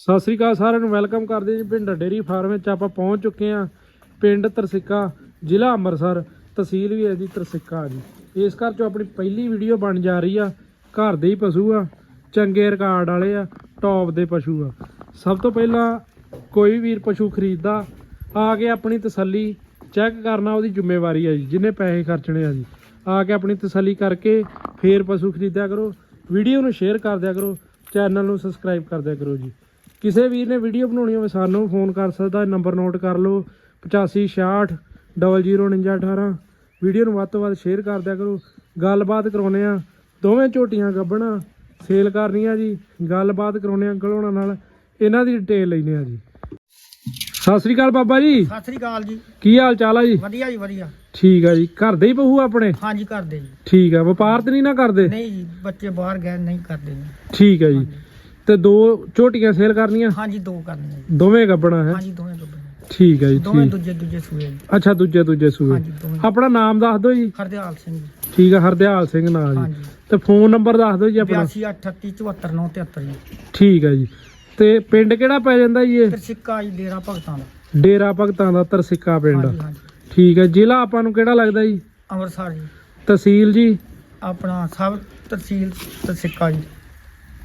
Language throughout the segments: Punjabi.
ਸਤਿ ਸ੍ਰੀ ਅਕਾਲ ਸਾਰਿਆਂ ਨੂੰ, ਵੈਲਕਮ ਕਰਦੇ ਜੀ ਪਿੰਡ ਡੇਰੀ ਫਾਰਮ ਵਿੱਚ। ਆਪਾਂ ਪਹੁੰਚ ਚੁੱਕੇ ਹਾਂ ਪਿੰਡ ਤਰਸਿੱਕਾ, ਜ਼ਿਲ੍ਹਾ ਅੰਮ੍ਰਿਤਸਰ, ਤਹਿਸੀਲ ਵੀ ਹੈ ਜੀ ਤਰਸਿੱਕਾ ਜੀ। ਇਸ ਘਰ ਚੋਂ ਆਪਣੀ ਪਹਿਲੀ ਵੀਡੀਓ ਬਣ ਜਾ ਰਹੀ ਆ। ਘਰ ਦੇ ਹੀ ਪਸ਼ੂ ਆ, ਚੰਗੇ ਰਿਕਾਰਡ ਵਾਲੇ ਆ, ਟੌਪ ਦੇ ਪਸ਼ੂ ਆ। ਸਭ ਤੋਂ ਪਹਿਲਾਂ ਕੋਈ ਵੀਰ ਪਸ਼ੂ ਖਰੀਦਦਾ, ਆ ਕੇ ਆਪਣੀ ਤਸੱਲੀ ਚੈੱਕ ਕਰਨਾ ਉਹਦੀ ਜ਼ਿੰਮੇਵਾਰੀ ਆ ਜੀ, ਜਿੰਨੇ ਪੈਸੇ ਖਰਚਣੇ ਆ ਜੀ। ਆ ਕੇ ਆਪਣੀ ਤਸੱਲੀ ਕਰਕੇ ਫੇਰ ਪਸ਼ੂ ਖਰੀਦਿਆ ਕਰੋ। ਵੀਡੀਓ ਨੂੰ ਸ਼ੇਅਰ ਕਰ ਦਿਆ ਕਰੋ, ਚੈਨਲ ਨੂੰ ਸਬਸਕ੍ਰਾਈਬ ਕਰ ਦਿਆ ਕਰੋ ਜੀ। ਕਿਸੇ ਵੀਰ ਨੇ ਵੀਡੀਓ ਬਣਾਉਣੀ ਹੋਵੇ ਸਾਨੂੰ ਫੋਨ ਕਰ ਸਕਦਾ ਨੰਬਰ ਨੋਟ ਕਰ ਲਓ 8566 004918 ਵੀਡੀਓ ਨੂੰ ਵੱਧ ਤੋਂ ਵੱਧ ਸ਼ੇਅਰ ਕਰ ਦਿਆ ਕਰੋ। ਗੱਲਬਾਤ ਕਰਾਉਨੇ ਆ ਦੋਵੇਂ ਝੋਟੀਆਂ ਗੱਬਣਾ ਸੇਲ ਕਰਨੀਆਂ ਜੀ ਗੱਲਬਾਤ ਕਰਾਉਨੇ ਆ ਗਲੋਣਾ ਨਾਲ ਇਹਨਾਂ ਦੀ ਡਿਟੇਲ ਲੈਨੇ ਆ ਜੀ। ਸਤਿ ਸ੍ਰੀ ਅਕਾਲ ਬਾਬਾ ਜੀ। ਸਤਿ ਸ੍ਰੀ ਅਕਾਲ ਜੀ। ਕੀ ਹਾਲ ਚਾਲ ਆ ਜੀ? ਵਧੀਆ ਜੀ ਵਧੀਆ। ਠੀਕ ਆ ਜੀ। ਘਰ ਦੇ ਹੀ ਬਹੂ ਆਪਣੇ? ਹਾਂਜੀ ਕਰਦੇ ਜੀ। ਠੀਕ ਆ ਵਪਾਰ ਤੇ ਨਹੀਂ ਨਾ ਕਰਦੇ? ਨਹੀਂ ਜੀ ਬੱਚੇ ਬਾਹਰ ਗਏ ਨਹੀਂ ਕਰਦੇ ਜੀ। ਠੀਕ ਹੈ ਜੀ। ਤੇ ਦੋ ਝੋਟੀਆਂ ਸੇਲ ਕਰਨੀਆਂ? ਹਾਂਜੀ ਦੋ ਕਰਨੇ ਜੀ। ਦੋਵੇਂ ਗੱਬਣਾ ਹੈ? ਹਾਂਜੀ ਦੋਵੇਂ ਗੱਬੇ ਠੀਕ ਹੈ ਜੀ ਦੋਵੇਂ ਠੀਕ। ਦੂਜੇ ਦੂਜੇ ਸੂਏ ਜੀ। ਅੱਛਾ ਦੂਜੇ ਦੂਜੇ ਸੂਏ। ਹਾਂਜੀ ਦੋਵੇਂ। ਆਪਣਾ ਨਾਮ ਦੱਸ ਦਿਓ ਜੀ। ਹਰਦਿਆਲ ਸਿੰਘ ਜੀ। ਠੀਕ ਆ ਹਰਦਿਆਲ ਸਿੰਘ ਨਾਂ ਜੀ। ਹਾਂਜੀ। ਤੇ ਫੋਨ ਨੰਬਰ ਦੱਸ ਦਿਓ ਜੀ ਆਪਣਾ। 8238749973 ਜੀ। ਠੀਕ ਹੈ ਜੀ। ਤੇ ਪਿੰਡ ਕਿਹੜਾ ਪੈ ਜਾਂਦਾ ਜੀ ਇਹ? ਫਿਰ ਸਿੱਕਾ ਜੀ ਡੇਰਾ ਭਗਤਾਂ ਦਾ। ਡੇਰਾ ਭਗਤਾਂ ਦਾ ਤਰਸਿੱਕਾ ਪਿੰਡ। ਹਾਂਜੀ ਹਾਂਜੀ। ਠੀਕ ਹੈ ਜ਼ਿਲ੍ਹਾ ਆਪਾਂ ਨੂੰ ਕਿਹੜਾ ਲੱਗਦਾ ਜੀ? ਅੰਮ੍ਰਿਤਸਰ ਜੀ। ਤਹਿਸੀਲ ਜੀ? ਆਪਣਾ ਸਭ ਤਹਿਸੀਲ ਤੇ ਸਿੱਕਾ ਜੀ।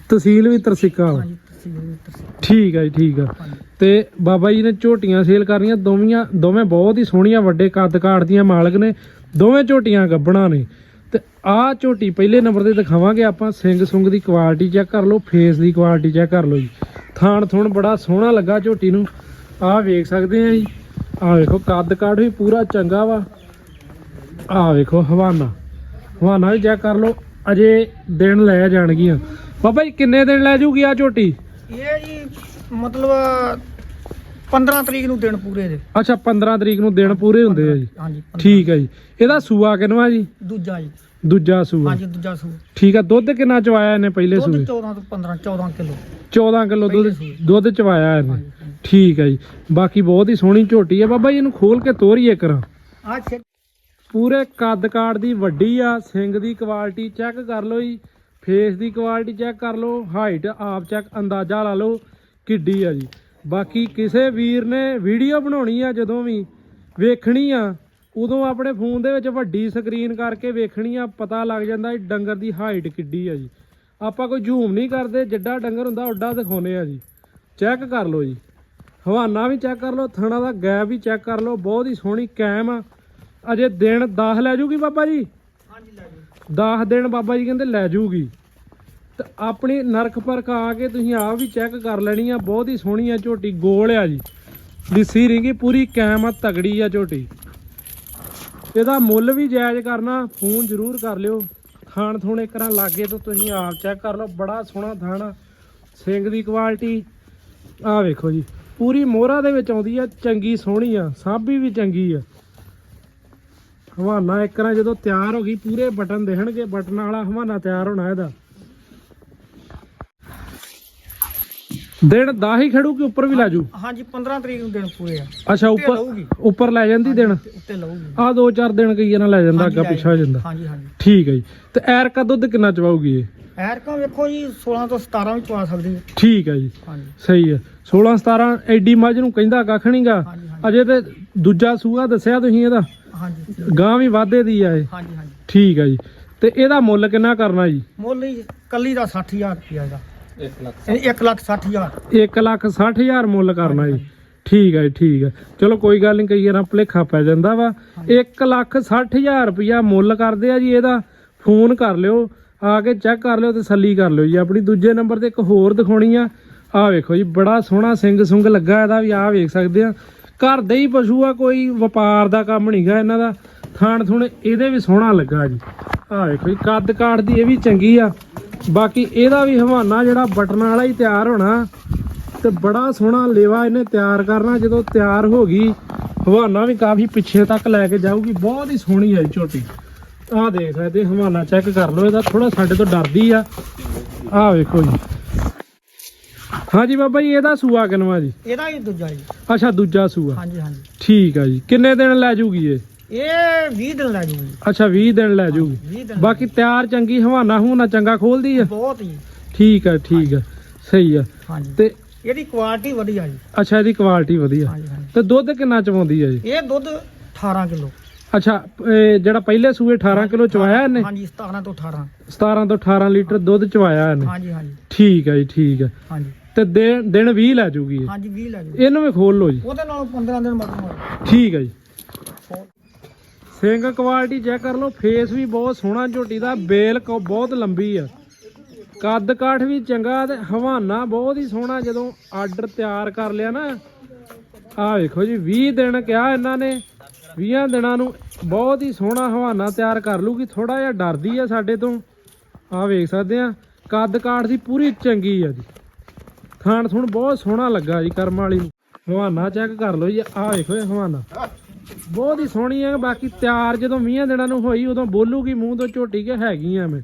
ਤਹਿਸੀਲ ਵੀ ਤਰਸਿੱਕਾ ਵਾ। ਹਾਂਜੀ ਤਹਿਸੀਲ ਠੀਕ ਹੈ ਜੀ ਠੀਕ ਆ। ਹਾਂਜੀ। ਤੇ ਬਾਬਾ ਜੀ ਨੇ ਝੋਟੀਆਂ ਸੇਲ ਕਰਨੀਆਂ ਦੋਵੀਆਂ ਦੋਵੇਂ ਬਹੁਤ ਹੀ ਸੋਹਣੀਆਂ ਵੱਡੇ ਕੱਦ ਕਾਠ ਦੀਆਂ ਮਾਲਕ ਨੇ ਦੋਵੇਂ ਝੋਟੀਆਂ ਗੱਬਣਾ ਨੇ। ਤੇ ਆਹ ਝੋਟੀ ਪਹਿਲੇ ਨੰਬਰ ਤੇ ਦਿਖਾਵਾਂਗੇ ਆਪਾਂ ਸਿੰਘ ਸੁੰਗ ਦੀ ਕੁਆਲਿਟੀ ਚੈੱਕ ਕਰ ਲਓ ਫੇਸ ਦੀ ਕੁਆਲਿਟੀ ਚੈੱਕ ਕਰ ਲਓ ਜੀ। ਥਾਣ ਥੁਣ ਬੜਾ ਸੋਹਣਾ ਲੱਗਾ ਝੋਟੀ ਨੂੰ। ਆਹ ਵੇਖ ਸਕਦੇ ਆ ਜੀ ਆਹ ਵੇਖੋ ਕੱਦ ਕਾਠ ਵੀ ਪੂਰਾ ਚੰਗਾ ਵਾ। ਆਹ ਵੇਖੋ ਹਵਾਨਾ। ਹਵਾਨਾ ਵੀ ਚੈੱਕ ਕਰ ਲਓ ਅਜੇ ਦਿਨ ਲੈ ਜਾਣਗੀਆਂ। ਬਾਬਾ ਜੀ ਕਿੰਨੇ ਦਿਨ ਲੈ ਜੂਗੀ ਆ ਝੋਟੀ? ਇਹ ਜੀ ਮਤਲਬ 15 ਤਰੀਕ ਨੂੰ ਦਿਨ ਪੂਰੇ ਦੇ ਅੱਛਾ 15 ਤਰੀਕ ਨੂੰ ਦਿਨ ਪੂਰੇ ਹੁੰਦੇ ਆ ਜੀ। ਹਾਂਜੀ 15 ਠੀਕ ਹੈ ਜੀ। ਇਹਦਾ ਸੂਆ ਕਿਨਵਾ ਜੀ? ਦੂਜਾ ਜੀ। ਦੂਜਾ ਸੂਆ। ਹਾਂਜੀ ਦੂਜਾ ਸੂ ਠੀਕ ਆ ਦੁੱਧ ਕਿੰਨਾ ਚਵਾਇਆ ਇਹਨੇ ਪਹਿਲੇ ਦੁੱਧ ਸੂਏ? 14 ਤੋਂ 15 14 ਕਿਲੋ। 14 ਕਿਲੋ ਦੁੱਧ ਪਹਿਲੇ ਸੂਏ। ਦੁੱਧ ਚਵਾਇਆ ਇਹਨੇ। ਹਾਂਜੀ। ਠੀਕ ਹੈ ਜੀ। ਬਾਕੀ ਬਹੁਤ ਹੀ ਸੋਹਣੀ ਝੋਟੀ ਹੈ ਬਾਬਾ ਜੀ ਇਹਨੂੰ ਖੋਲ ਕੇ ਤੋਰੀਏ ਕਰਾਂ ਆ ਪੂਰੇ ਕੱਦ ਕਾਠ ਦੀ ਵੱਡੀ ਆ। ਸਿੰਘ ਦੀ ਕੁਆਲਿਟੀ ਚੈੱਕ ਕਰ ਲਓ ਜੀ। ਫੇਸ ਦੀ ਕੁਆਲਿਟੀ ਚੈੱਕ ਕਰ ਲਓ ਹਾਈਟ ਆਪ ਚੈੱਕ ਅੰਦਾਜ਼ਾ ਲਾ ਲਓ ਕਿੱਡੀ ਆ ਜੀ। ਬਾਕੀ ਕਿਸੇ ਵੀਰ ਨੇ ਵੀਡੀਓ ਬਣਾਉਣੀ ਆ, ਜਦੋਂ ਵੀ ਵੇਖਣੀ ਆ, ਉਦੋਂ ਆਪਣੇ ਫੋਨ ਦੇ ਵਿੱਚ ਵੱਡੀ ਸਕਰੀਨ ਕਰਕੇ ਵੇਖਣੀ ਆ, ਪਤਾ ਲੱਗ ਜਾਂਦਾ ਡੰਗਰ ਦੀ ਹਾਈਟ ਕਿੱਡੀ ਆ ਜੀ। ਆਪਾਂ ਕੋਈ ਜੂਮ ਨਹੀਂ ਕਰਦੇ, ਜਿੱਡਾ ਡੰਗਰ ਹੁੰਦਾ ਓਡਾ ਦਿਖਾਉਨੇ ਆ ਜੀ। ਚੈੱਕ ਕਰ ਲਓ ਜੀ। ਹਵਾਨਾ ਵੀ ਚੈੱਕ ਕਰ ਲਓ, ਥਣਾ ਦਾ ਗੈਪ ਵੀ ਚੈੱਕ ਕਰ ਲਓ, ਬਹੁਤ ਹੀ ਸੋਹਣੀ ਕੈਮ ਆ। ਅਜੇ ਦਿਨ 10 ਲੈ ਜੂਗੀ ਬਾਬਾ ਜੀ? ਹਾਂਜੀ, ਲੈ ਜੀ। 10 ਦਿਨ ਬਾਬਾ ਜੀ ਕਹਿੰਦੇ ਲੈ ਜੂਗੀ। ਤੇ ਆਪਣੀ ਨਰਖ ਪਰਖ ਆ ਕੇ ਤੁਸੀਂ ਆਪ ਵੀ ਚੈੱਕ ਕਰ ਲੈਣੀ ਆ, ਬਹੁਤ ਹੀ ਸੋਹਣੀ ਆ ਝੋਟੀ, ਗੋਲ ਆ ਜੀ। ਲਿੱਸੀ ਰਿੰਗੀ ਪੂਰੀ ਕੈਮ ਆ ਤਗੜੀ ਆ ਝੋਟੀ। ਇਹਦਾ ਮੁੱਲ ਵੀ ਜਾਇਜ਼ ਕਰਨਾ, ਫੋਨ ਜ਼ਰੂਰ ਕਰ ਲਿਓ। ਖਾਣ ਥੋਣੇ ਕਰਾਂ ਲਾਗੇ ਤੋਂ ਤੁਸੀਂ ਆਪ ਚੈੱਕ ਕਰ ਲਓ, ਬੜਾ ਸੋਹਣਾ ਥਾਣਾ ਸਿੰਗ ਦੀ ਕੁਆਲਿਟੀ ਆ ਵੇਖੋ ਜੀ। ਪੂਰੀ ਮੋਹਰਾ ਦੇ ਵਿੱਚ ਆਉਂਦੀ ਆ, ਚੰਗੀ ਸੋਹਣੀ ਆ, ਸਾਬੀ ਵੀ ਚੰਗੀ ਆ। ਹਵਾਨਾ ਇੱਕ ਨਾ ਜਦੋਂ ਤਿਆਰ ਹੋ ਗਈ ਪੂਰੇ ਬਟਨ ਦੇਖਣਗੇ ਬਟਨ ਵਾਲਾ ਹਵਾਨਾ ਤਿਆਰ ਹੋਣਾ ਇਹਦਾ। ਦਿਨ ਦਾ ਹੀ ਖੜੂ ਕਿ ਉੱਪਰ ਵੀ ਲਾਜੂ ਹਾਂਜੀ 15 ਤਰੀਕ ਨੂੰ ਦਿਨ ਪੂਰੇ ਆ। ਅੱਛਾ ਉੱਪਰ। ਉੱਪਰ ਲੈ ਜਾਂਦੀ ਦਿਨ? ਉੱਤੇ ਲਊਗੀ। ਆ ਦੋ ਚਾਰ ਦਿਨ ਕਈ ਨਾ ਲੈ ਜਾਂਦਾ ਅੱਗਾ ਪਿੱਛਾ ਹੋ ਜਾਂਦਾ। ਹਾਂਜੀ ਹਾਂਜੀ। ਠੀਕ ਹੈ ਜੀ। ਤੇ ਐਰ ਕਾ ਦੁੱਧ ਕਿੰਨਾ ਚਵਾਉਗੀ ਇਹ? ਐਰਕਾਂ ਵੇਖੋ ਜੀ 16 ਤੋਂ 17 ਵੀ ਪਾ ਸਕਦੀ ਹੈ। ਠੀਕ ਹੈ ਜੀ। ਹਾਂਜੀ। ਸਹੀ ਹੈ 16 17 ਐਡੀ ਮੱਝ ਨੂੰ ਕਹਿੰਦਾ ਕੱਖ ਨਹੀਂਗਾ ਅਜੇ ਤੇ ਦੂਜਾ ਸੂਆ ਦੱਸਿਆ ਤੁਸੀਂ ਇਹਦਾ? ਹਾਂਜੀ। ਗਾਂ ਵੀ ਵਾਧੇ ਦੀ ਆ ਇਹ। ਹਾਂਜੀ ਹਾਂਜੀ। ਠੀਕ ਹੈ ਜੀ। ਤੇ ਇਹਦਾ ਮੁੱਲ ਕਿੰਨਾ ਕਰਨਾ ਜੀ? ਮੁੱਲ ਹੀ ਕੱਲੀ ਦਾ 60000 ਰੁਪਇਆ ਦਾ 1 ਲੱਖ 1 ਲੱਖ 60000 1 ਲੱਖ 60 ਹਜ਼ਾਰ ਮੁੱਲ ਕਰਨਾ ਜੀ। ਠੀਕ ਹੈ ਜੀ ਠੀਕ ਹੈ ਚਲੋ ਕੋਈ ਗੱਲ ਨਹੀਂ ਕਈ ਵਾਰ ਭੁਲੇਖਾ ਪੈ ਜਾਂਦਾ ਵਾ। 1 ਲੱਖ 60 ਹਜ਼ਾਰ ਰੁਪਇਆ ਮੁੱਲ ਕਰਦੇ ਆ ਜੀ ਇਹਦਾ। ਫੋਨ ਕਰ ਲਿਓ ਆ ਕੇ ਚੈੱਕ ਕਰ ਲਿਓ ਤੇ ਤਸੱਲੀ ਕਰ ਲਿਓ ਜੀ। ਆਪਣੀ ਦੂਜੇ ਨੰਬਰ ਤੇ ਇੱਕ ਹੋਰ ਦਿਖਾਉਣੀ ਆ। ਆ ਵੇਖੋ ਜੀ ਬੜਾ ਸੋਹਣਾ ਸਿੰਘ ਸੁੰਗ ਲੱਗਾ ਇਹਦਾ ਵੀ ਆ ਵੇਖ ਸਕਦੇ ਆ। ਘਰ ਦੇ ਹੀ ਪਸ਼ੂ ਆ, ਕੋਈ ਵਪਾਰ ਦਾ ਕੰਮ ਨਹੀਂਗਾ ਇਹਨਾਂ ਦਾ। ਥਾਣ ਥੁਣ ਇਹਦੇ ਵੀ ਸੋਹਣਾ ਲੱਗਾ ਜੀ। ਆ ਵੇਖੋ ਜੀ, ਕੱਦ ਕਾਠ ਦੀ ਇਹ ਵੀ ਚੰਗੀ ਆ। ਬਾਕੀ ਇਹਦਾ ਵੀ ਹਵਾਨਾ ਜਿਹੜਾ ਬਟਨਾਂ ਵਾਲਾ ਹੀ ਤਿਆਰ ਹੋਣਾ, ਤੇ ਬੜਾ ਸੋਹਣਾ ਲੇਵਾ ਇਹਨੇ ਤਿਆਰ ਕਰਨਾ, ਜਦੋਂ ਤਿਆਰ ਹੋ ਗਈ, ਹਵਾਨਾ ਵੀ ਕਾਫੀ ਪਿੱਛੇ ਤੱਕ ਲੈ ਕੇ ਜਾਊਗੀ। ਬਹੁਤ ਹੀ ਸੋਹਣੀ ਹੈ ਝੋਟੀ। ਆਹ ਦੇਖ ਸਕਦੇ, ਹਵਾਨਾ ਚੈੱਕ ਕਰ ਲਓ, ਇਹਦਾ ਥੋੜਾ ਸਾਡੇ ਤੋਂ ਡਰਦੀ ਆ। ਆਹ ਵੇਖੋ ਜੀ। ਹਾਂਜੀ ਬਾਬਾ ਜੀ ਇਹਦਾ ਸੂਆ ਕਿਨਵਾ ਜੀ? ਇਹਦਾ ਹੀ ਦੂਜਾ ਜੀ। ਅੱਛਾ ਦੂਜਾ ਸੂਆ। ਹਾਂਜੀ ਹਾਂਜੀ। ਠੀਕ ਆ ਜੀ। ਕਿੰਨੇ ਦਿਨ ਲੈ ਜੂਗੀ ਇਹ? ਇਹ 20 ਦਿਨ ਲੈ ਜੂਗੀ। ਅੱਛਾ 20 ਦਿਨ ਲੈ ਜੂਗੀ। 20 ਦਿਨ ਬਾਕੀ ਤਿਆਰ ਚੰਗੀ ਹਵਾਨਾ ਹੂਨਾ ਚੰਗਾ ਖੋਲਦੀ ਆ? ਬਹੁਤ ਹੀ ਠੀਕ ਆ ਠੀਕ ਆ। ਸਹੀ ਆ। ਹਾਂਜੀ। ਤੇ ਇਹਦੀ ਕੁਆਲਿਟੀ ਵਧੀਆ ਜੀ। ਅੱਛਾ ਇਹਦੀ ਕੁਆਲਿਟੀ ਵਧੀਆ। ਹਾਂਜੀ ਹਾਂਜੀ। ਤੇ ਦੁੱਧ ਕਿੰਨਾ ਚਵਾਉਂਦੀ ਹੈ ਜੀ? ਇਹ ਦੁੱਧ 18 ਕਿਲੋ। ਅੱਛਾ ਇਹ ਜਿਹੜਾ ਪਹਿਲੇ ਸੂਏ 18 ਕਿਲੋ ਚਵਾਇਆ ਇਹਨੇ? ਹਾਂਜੀ 17 ਤੋਂ 18 17 ਤੋਂ 18 ਲੀਟਰ ਦੁੱਧ ਚਵਾਇਆ ਇਹਨੇ। ਹਾਂਜੀ ਹਾਂਜੀ। ਠੀਕ ਹੈ ਜੀ ਠੀਕ ਹੈ ਹਾਂਜੀ। ਤੇ ਦਿਨ ਦਿਨ 20 ਲੈ ਜੂਗੀ ਇਹ। ਹਾਂਜੀ 20 ਲੈ ਜਾਓ ਇਹਨੂੰ ਵੀ ਖੋਲ ਲਓ ਜੀ। ਉਹਦੇ ਨਾਲ 15 ਦਿਨ ਮਤਲਬ ਠੀਕ ਹੈ ਜੀ। ਸਿੰਗ ਕੁਆਲਿਟੀ ਚੈੱਕ ਕਰ ਲਓ। ਫੇਸ ਵੀ ਬਹੁਤ ਸੋਹਣਾ ਝੋਟੀ ਦਾ ਬੇਲ ਕੋ ਬਹੁਤ ਲੰਬੀ ਆ। ਕੱਦ ਕਾਠ ਵੀ ਚੰਗਾ ਤੇ ਹਵਾਨਾ ਬਹੁਤ ਹੀ ਸੋਹਣਾ ਜਦੋਂ ਆਰਡਰ ਤਿਆਰ ਕਰ ਲਿਆ ਨਾ। ਆ ਵੇਖੋ ਜੀ 20 ਦਿਨ ਕਿਹਾ ਇਹਨਾਂ ਨੇ। 20 ਦਿਨਾਂ ਨੂੰ ਬਹੁਤ ਹੀ ਸੋਹਣਾ ਹਵਾਨਾ ਤਿਆਰ ਕਰ ਲੂਗੀ। ਥੋੜਾ ਜਿਹਾ ਡਰਦੀ ਆ ਸਾਡੇ ਤੋਂ। ਆ ਵੇਖ ਸਕਦੇ ਆ। ਕੱਦ ਕਾਠ ਦੀ ਪੂਰੀ ਚੰਗੀ ਆ ਜੀ। ਖਾਣ ਥੁਣ ਬਹੁਤ ਸੋਹਣਾ ਲੱਗਾ ਜੀ ਕਰਮ ਵਾਲੀ ਨੂੰ। ਹਵਾਨਾ ਚੈੱਕ ਕਰ ਲਓ ਜੀ ਆ ਵੇਖੋ ਇਹ ਹਵਾਨਾ। ਬਹੁਤ ਹੀ ਸੋਹਣੀ ਹੈ ਬਾਕੀ ਤਿਆਰ ਜਦੋਂ 20 ਦਿਨਾਂ ਨੂੰ ਹੋਈ ਉਦੋਂ ਬੋਲੂਗੀ ਮੂੰਹ ਤੋਂ ਝੋਟੀ ਕੇ ਹੈਗੀ ਮੈਂ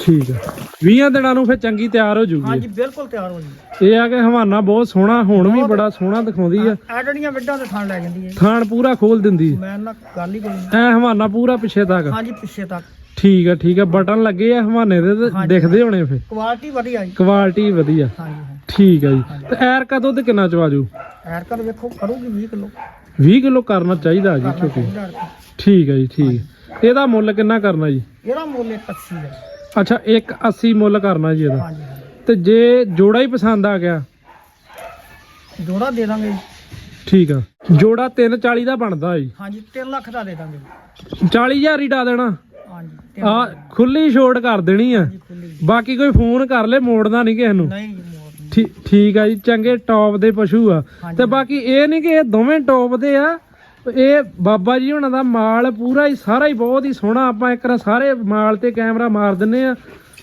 ਠੀਕ ਹੈ 20 ਦਿਨਾਂ ਨੂੰ ਫਿਰ ਚੰਗੀ ਤਿਆਰ ਹੋ ਜੂਗੀ। ਹਾਂਜੀ ਬਿਲਕੁਲ ਤਿਆਰ ਹੋ ਜੀ ਇਹ ਆ ਕਿ ਹਵਾਨਾ ਬਹੁਤ ਸੋਹਣਾ ਹੁਣ ਵੀ ਬੜਾ ਸੋਹਣਾ ਦਿਖਾਉਂਦੀ ਆ। ਆ ਜਿਹੜੀਆਂ ਵਿੱਡਾਂ ਤੇ ਥਣ ਲੈ ਜਾਂਦੀ ਹੈ। ਥਾਣ ਪੂਰਾ ਖੋਲ ਦਿੰਦੀ। ਮੈਂ ਨਾ ਗੱਲ ਹੀ ਕੋਈ ਐ ਹਵਾਨਾ ਪੂਰਾ ਪਿੱਛੇ ਤੱਕ। ਹਾਂਜੀ ਪਿੱਛੇ ਤੱਕ। ਠੀਕ ਆ ਠੀਕ ਆ। ਬਟਨ ਲੱਗੇ ਆ ਹਵਾਨੇ ਦੇ ਤੇ ਹਾਂਜੀ। ਦਿਖਦੇ ਹੋਣੇ ਫਿਰ। ਕੁਆਲਿਟੀ ਵਧੀਆ ਜੀ। ਕੁਆਲਿਟੀ ਵਧੀਆ। ਹਾਂਜੀ ਹਾਂਜੀ। ਠੀਕ ਆ ਜੀ। ਤੇ ਐਰ ਕਾ ਦੁੱਧ ਕਿੰਨਾ ਚਵਾਜੂ ਐਰਕਾ ਤਾਂ ਵੇਖੋ ਕਰੂਗੀ 20 ਕਿਲੋ। 20 ਕਿਲੋ ਕਰਨਾ ਚਾਹੀਦਾ ਜੀ ਝੋਟੀ ਠੀਕ ਹੈ ਜੀ। ਠੀਕ ਇਹਦਾ ਮੁੱਲ ਕਿੰਨਾ ਕਰਨਾ ਜੀ? ਇਹਦਾ ਮੁੱਲ 180 ਹੈ ਅੱਛਾ 180 ਮੁੱਲ ਕਰਨਾ ਜੀ ਇਹਦਾ। ਹਾਂਜੀ ਹਾਂਜੀ। ਤੇ ਜੇ ਜੋੜਾ ਹੀ ਪਸੰਦ ਆ ਗਿਆ? ਜੋੜਾ ਦੇ ਦਾਂਗੇ ਜੀ। ਠੀਕ ਆ। ਜੋੜਾ 340 ਦਾ ਬਣਦਾ ਜੀ। ਹਾਂਜੀ 3 ਲੱਖ ਦਾ ਦੇ ਦਾਂਗੇ ਜੀ। 40000 ਹੀ ਡਾ ਦੇਣਾ। ਹਾਂਜੀ ਆ ਖੁੱਲੀ ਛੋਟ ਕਰ ਦੇਣੀ ਆ। ਖੁੱਲੀ ਬਾਕੀ ਕੋਈ ਫੋਨ ਕਰ ਲੈ ਮੋੜਨਾ ਨਹੀਂ ਕਿਸੇ ਨੂੰ। ਨਹੀਂ ਜੀ ਮੋੜ ਨਹੀਂ। ਠੀ- ਠੀਕ ਆ ਜੀ ਚੰਗੇ ਟੌਪ ਦੇ ਪਸ਼ੂ ਆ। ਤੇ ਬਾਕੀ ਇਹ ਨਹੀਂ ਕਿ ਇਹ ਦੋਵੇਂ ਟੌਪ ਦੇ ਆ ਇਹ ਬਾਬਾ ਜੀ ਹੁਣਾਂ ਦਾ ਮਾਲ ਪੂਰਾ ਹੀ ਸਾਰਾ ਹੀ ਬਹੁਤ ਹੀ ਸੋਹਣਾ। ਆਪਾਂ ਇੱਕ ਵਾਰ ਸਾਰੇ ਮਾਲ ਤੇ ਕੈਮਰਾ ਮਾਰ ਦਿੰਨੇ ਆ।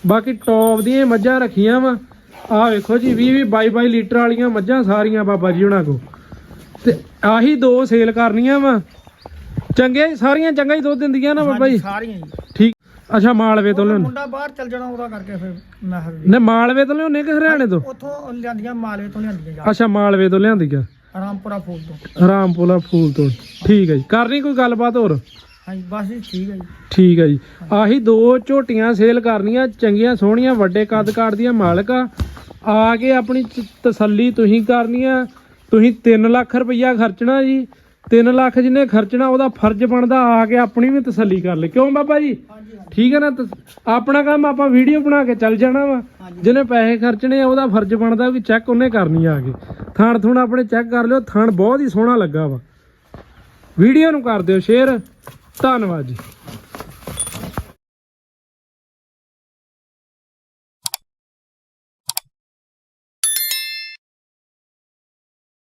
ਬਾਕੀ ਟੌਪ ਦੀਆਂ ਹੀ ਮੱਝਾਂ ਰੱਖੀਆਂ ਵਾ। ਆਹ ਵੇਖੋ ਜੀ 20 20 22 22 ਲੀਟਰ ਵਾਲੀਆਂ ਮੱਝਾਂ ਸਾਰੀਆਂ ਬਾਬਾ ਜੀ ਹੁਣਾਂ ਕੋ ਤੇ ਆਹੀ ਦੋ ਸੇਲ ਕਰਨੀਆਂ ਵਾ। ਚੰਗੇ ਸਾਰੀਆਂ ਚੰਗਾ ਹੀ ਦੁੱਧ ਦਿੰਦੀਆਂ ਨਾ ਬਾਬਾ ਜੀ। ਸਾਰੀਆਂ ਜੀ। ਅੱਛਾ ਮਾਲਵੇ ਤੋਂ ਉਹ ਲਿਆਉਣੇ ਮੁੰਡਾ ਬਾਹਰ ਚੱਲ ਜਾਣਾ ਉਹਦਾ ਕਰਕੇ ਫਿਰ ਮੈਂ ਫਿਰ ਨੇ ਮਾਲਵੇ ਤੋਂ ਲਿਆਉਣੇ ਕਿ ਹਰਿਆਣੇ ਤੋਂ? ਉੱਥੋਂ ਲਿਆਂਦੀਆਂ ਮਾਲਵੇ ਤੋਂ ਲਿਆਂਦੀਆਂ ਜਾ। ਅੱਛਾ ਮਾਲਵੇ ਤੋਂ ਲਿਆਂਦੀਆਂ ਰਾਮਪੁਰਾ ਫੂਲ ਤੋਂ। ਰਾਮਪੁਲਾ ਫੂਲ ਤੋਂ। ਠੀਕ ਹੈ ਜੀ। ਕਰਨੀ ਕੋਈ ਗੱਲਬਾਤ ਹੋਰ? ਹਾਂਜੀ ਬਸ ਜੀ ਠੀਕ ਹੈ ਜੀ। ਠੀਕ ਹੈ ਜੀ। ਆਹੀ ਦੋ ਝੋਟੀਆਂ ਸੇਲ ਕਰਨੀਆਂ ਚੰਗੀਆਂ ਸੋਹਣੀਆਂ ਵੱਡੇ ਕੱਦ ਕਾਠ ਦੀਆਂ ਮਾਲਕ ਆ। ਆ ਕੇ ਆਪਣੀ ਤ- ਤਸੱਲੀ ਤੁਸੀਂ ਕਰਨੀ ਆ। ਤੁਸੀਂ 3 ਲੱਖ ਰੁਪਈਆ ਖਰਚਣਾ ਜੀ। 3 ਲੱਖ ਜਿਹਨੇ ਖਰਚਣਾ ਉਹਦਾ ਫਰਜ਼ ਬਣਦਾ ਆ ਕੇ ਆਪਣੀ ਵੀ ਤਸੱਲੀ ਕਰ ਲੈ। ਕਿਉਂ ਬਾਬਾ ਜੀ? ਠੀਕ ਹੈ ਨਾ? ਤਸ- ਆਪਣਾ ਕੰਮ ਆਪਾਂ ਵੀਡੀਓ ਬਣਾ ਕੇ ਚੱਲ ਜਾਣਾ ਵਾ। ਜਿਹਨੇ ਪੈਸੇ ਖਰਚਣੇ ਆ ਉਹਦਾ ਫਰਜ਼ ਬਣਦਾ ਵੀ ਚੈੱਕ ਉਹਨੇ ਕਰਨੀ ਆ ਕੇ। ਥਣ ਥੁਣ ਆਪਣੇ ਚੈੱਕ ਕਰ ਲਿਓ ਥਣ ਬਹੁਤ ਹੀ ਸੋਹਣਾ ਲੱਗਾ ਵਾ। ਵੀਡੀਓ ਨੂੰ ਕਰ ਦਿਓ ਸ਼ੇਅਰ ਧੰਨਵਾਦ ਜੀ।